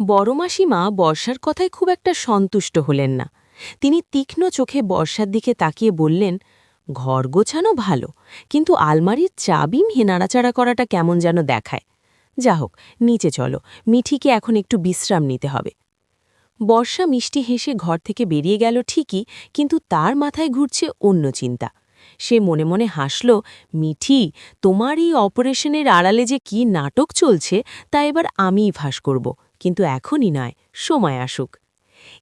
বড় মাসিমা বর্ষার কথায় খুব একটা সন্তুষ্ট হলেন না। তিনি তীক্ষ্ণ চোখে বর্ষার দিকে তাকিয়ে বললেন, ঘর গোছানো ভালো, কিন্তু আলমারির চাবি নাড়াচাড়া করাটা কেমন যেন দেখায়। যা হোক, নিচে চলো, মিঠিকে এখন একটু বিশ্রাম নিতে হবে। বর্ষা মিষ্টি হেসে ঘর থেকে বেরিয়ে গেল ঠিকই, কিন্তু তার মাথায় ঘুরছে অন্য চিন্তা। সে মনে মনে হাসল, মিঠি, তোমার এই অপারেশনের আড়ালে যে কি নাটক চলছে, তা এবার আমিই ফাঁস করব। কিন্তু এখনই নয়, সময় আসুক।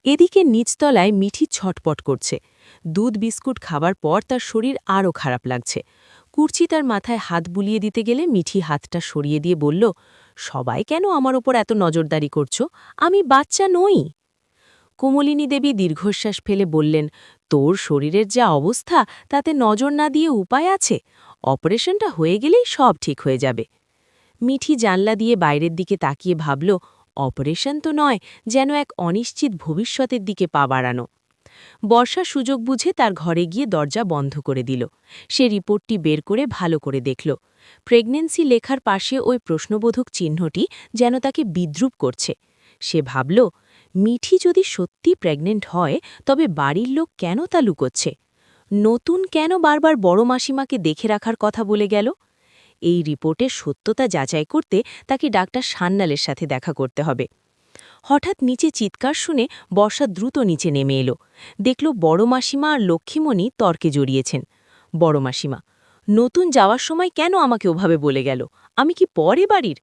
এদিকে নিচতলায় মিঠি ছটপট করছে। দুধ, বিস্কুট খাবার পর তার শরীর আরও খারাপ লাগছে। কুর্চি তার মাথায় হাত বুলিয়ে দিতে গেলে মিঠি হাতটা সরিয়ে দিয়ে বলল, সবাই কেন আমার ওপর এত নজরদারি করছ? আমি বাচ্চা নই। কোমলিনী দেবী দীর্ঘশ্বাস ফেলে বললেন, তোর শরীরের যা অবস্থা, তাতে নজর না দিয়ে উপায় আছে? অপারেশনটা হয়ে গেলেই সব ঠিক হয়ে যাবে। মিঠি জানলা দিয়ে বাইরের দিকে তাকিয়ে ভাবল অপারেশন তো নয়, যেন এক অনিশ্চিত ভবিষ্যতের দিকে পা বাড়ানো। বর্ষা সুযোগ বুঝে তার ঘরে গিয়ে দরজা বন্ধ করে দিল। সে রিপোর্টটি বের করে ভালো করে দেখল। প্রেগনেন্সি লেখার পাশে ওই প্রশ্নবোধক চিহ্নটি যেন তাকে বিদ্রুপ করছে। সে ভাবল, মিঠি যদি সত্যি প্রেগনেন্ট হয়, তবে বাড়ির লোক কেন তা লুকোচ্ছে? নতুন কেন বারবার বড় মাসিমাকে দেখে রাখার কথা বলে গেল? এই রিপোর্টের সত্যতা যাচাই করতে তাকে ডাক্তার সান্নালের সাথে দেখা করতে হবে। হঠাৎ নিচে চিৎকার শুনে বর্ষা দ্রুত নিচে নেমে এলো। দেখল বড় মাসিমা আর লক্ষ্মীমণি তর্কে জড়িয়েছেন। বড় মাসিমা, নতুন যাওয়ার সময় কেন আমাকে ওভাবে বলে গেল? আমি কি পরে বাড়ির?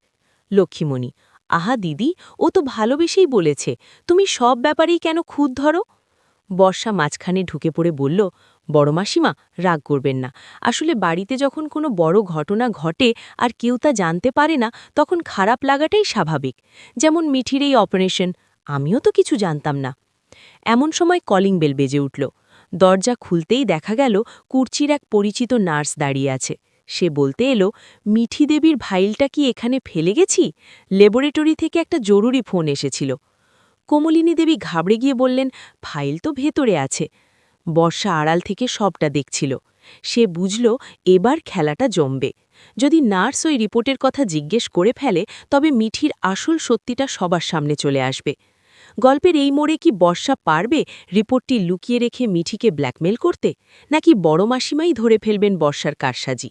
লক্ষ্মীমণি, আহা দিদি, ও তো ভালোবেসেই বলেছে। তুমি সব ব্যাপারেই কেন খুদ ধরো? বর্ষা মাঝখানে ঢুকে পড়ে বলল, বড় মাসিমা, রাগ করবেন না। আসলে বাড়িতে যখন কোনো বড় ঘটনা ঘটে আর কেউ তা জানতে পারে না, তখন খারাপ লাগাটাই স্বাভাবিক। যেমন মিঠির এই অপারেশন, আমিও তো কিছু জানতাম না। এমন সময় কলিং বেল বেজে উঠল। দরজা খুলতেই দেখা গেল, কুর্চির এক পরিচিত নার্স দাঁড়িয়ে আছে। সে বলতে এলো, মিঠি দেবীর ভাইলটা কি এখানে ফেলে গেছি? ল্যাবরেটরি থেকে একটা জরুরি ফোন এসেছিল। কোমলিনী দেবী ঘাবড়ে গিয়ে বললেন, ফাইল তো ভেতরে আছে। বর্ষা আড়াল থেকে সবটা দেখছিল। সে বুঝল, এবার খেলাটা জমবে। যদি নার্স ওই রিপোর্টের কথা জিজ্ঞেস করে ফেলে, তবে মিঠির আসল সত্যিটা সবার সামনে চলে আসবে। গল্পের এই মোড়ে কি বর্ষা পারবে রিপোর্টটি লুকিয়ে রেখে মিঠিকে ব্ল্যাকমেল করতে, নাকি বড় মাসিমাই ধরে ফেলবেন বর্ষার কারসাজি?